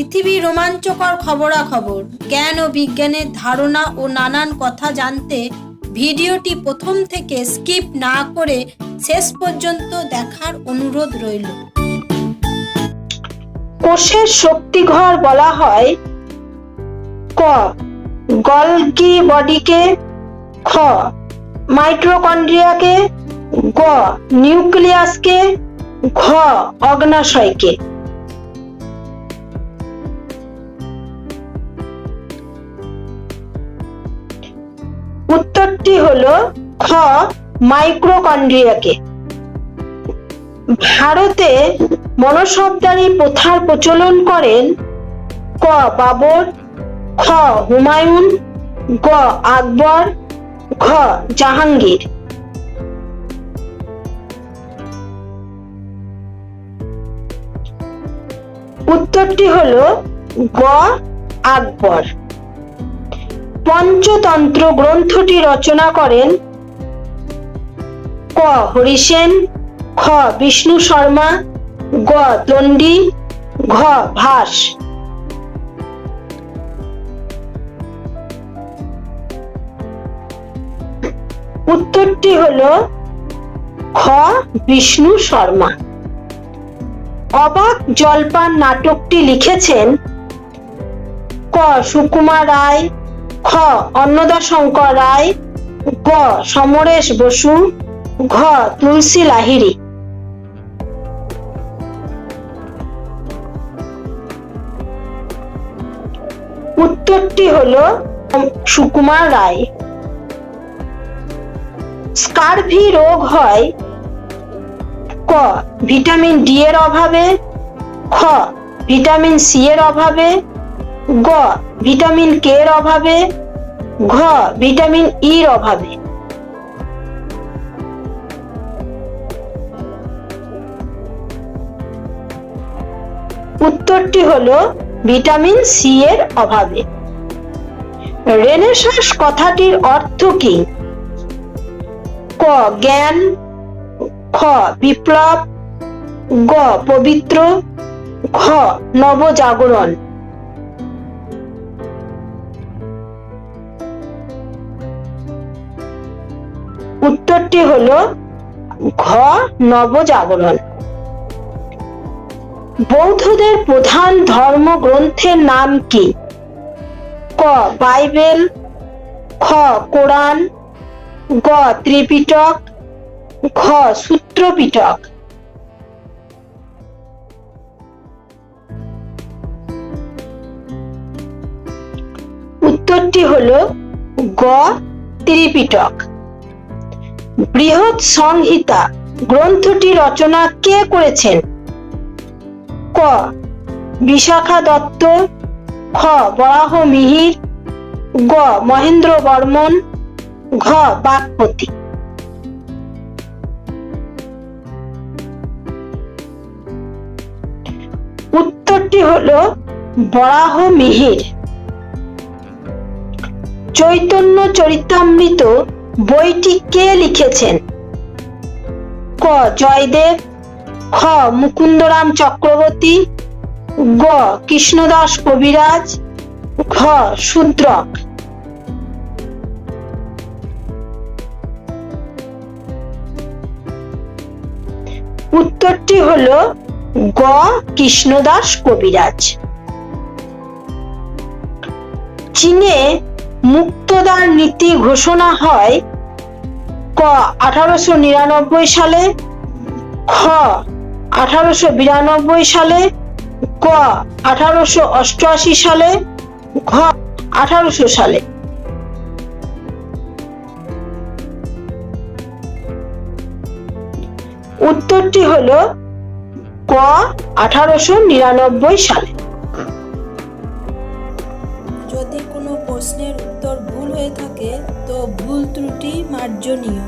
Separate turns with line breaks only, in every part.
পৃথিবী রোমাঞ্চকর খবরাখবর, জ্ঞান ও বিজ্ঞানের ধারণা ও নানান কথা জানতে ভিডিওটি প্রথম থেকে স্কিপ না করে শেষ পর্যন্ত দেখার অনুরোধ রইল।
কোষের শক্তিঘর বলা হয় ক। গলগি বডিকে খ। মাইট্রোকন্ড্রিয়াকে গ। নিউক্লিয়াসকে ঘ। অগ্নাশয়কে। উত্তরটি হলো খ, মাইক্রোকন্ড্রিয়াকে। ভারতে মনসবদারি প্রথার প্রচলন করেন ক, বাবর, খ, হুমায়ুন, গ, আকবর, ঘ, জাহাঙ্গীর। উত্তরটি হলো গ, আকবর। পঞ্চতন্ত্র গ্রন্থটি রচনা করেন ক. হরিসেন, খ. বিষ্ণু শর্মা, গ. দণ্ডী, ঘ. ভাস। উত্তরটি হল খ. বিষ্ণু শর্মা। অবাক জলপান নাটকটি লিখেছেন ক. সুকুমার রায় খ অন্নদা শঙ্কর রায়, গ, সমরেশ বসু, ঘ, তুলসী লাহিড়ী। উত্তরটি হলো সুকুমার রায়। স্কারভি রোগ হয়, ক, ভিটামিন ডি এর অভাবে, খ, ভিটামিন সি এর অভাবে গ, ভিটামিন কে এর অভাবে? ঘ, ভিটামিন ই এর অভাবে। উত্তরটি হলো ভিটামিন সি এর অভাবে। রেনেসাঁস কথাটির অর্থ কি? ক, জ্ঞান। খ, বিপ্লব। গ, পবিত্র। ঘ, নবজাগরণ। উত্তরটি হলো ঘ, নবজাগরণ। বৌদ্ধদের প্রধান ধর্মগ্রন্থের নাম কি? ক, বাইবেল, খ, কোরআন, গ, ত্রিপিটক, ঘ, সূত্রপিটক। উত্তরটি হল গ, ত্রিপিটক। বৃহৎ সংহিতা গ্রন্থটি রচনা কে করেছেন? ক. বিশাখা দত্ত। খ. বরাহ মিহির। গ. মহেন্দ্র বর্মন। ঘ. বাগপতি। উত্তরটি হলো বরাহ মিহির। চৈতন্য চরিতামৃত বইটি কে লিখেছেন? ক. জয়দেব, খ. মুকুন্দরাম চক্রবর্তী, গ. কৃষ্ণদাস কবিরাজ, ঘ. শূদ্রক উত্তরটি হলো গ. কৃষ্ণদাস কবিরাজ। চীনে মুক্তদার নীতি ঘোষণা হয় আঠারোশো সালে, খ, আঠারোশো বিরানব্বই সালে, ক, আঠারোশো অষ্টআশি সালে, ঘ, আঠারোশো সালে। উত্তরটি হল ক, আঠারোশো নিরানব্বই সালে।
যদি কোনো প্রশ্নের উত্তর ভুল থাকে তো ভুল ত্রুটি মার্জনীয়।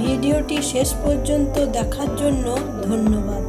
ভিডিওটি শেষ পর্যন্ত দেখার জন্য ধন্যবাদ।